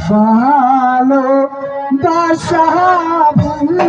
ভালো দশা আমি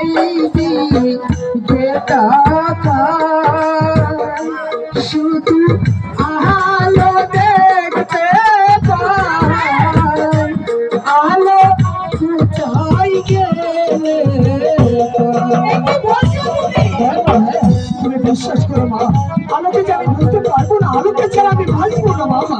বিশ্বাস করো মা আলোকে যে আমি বুঝতে পারব না, আলোকে ছাড়া আমি বাঁচবো না মামা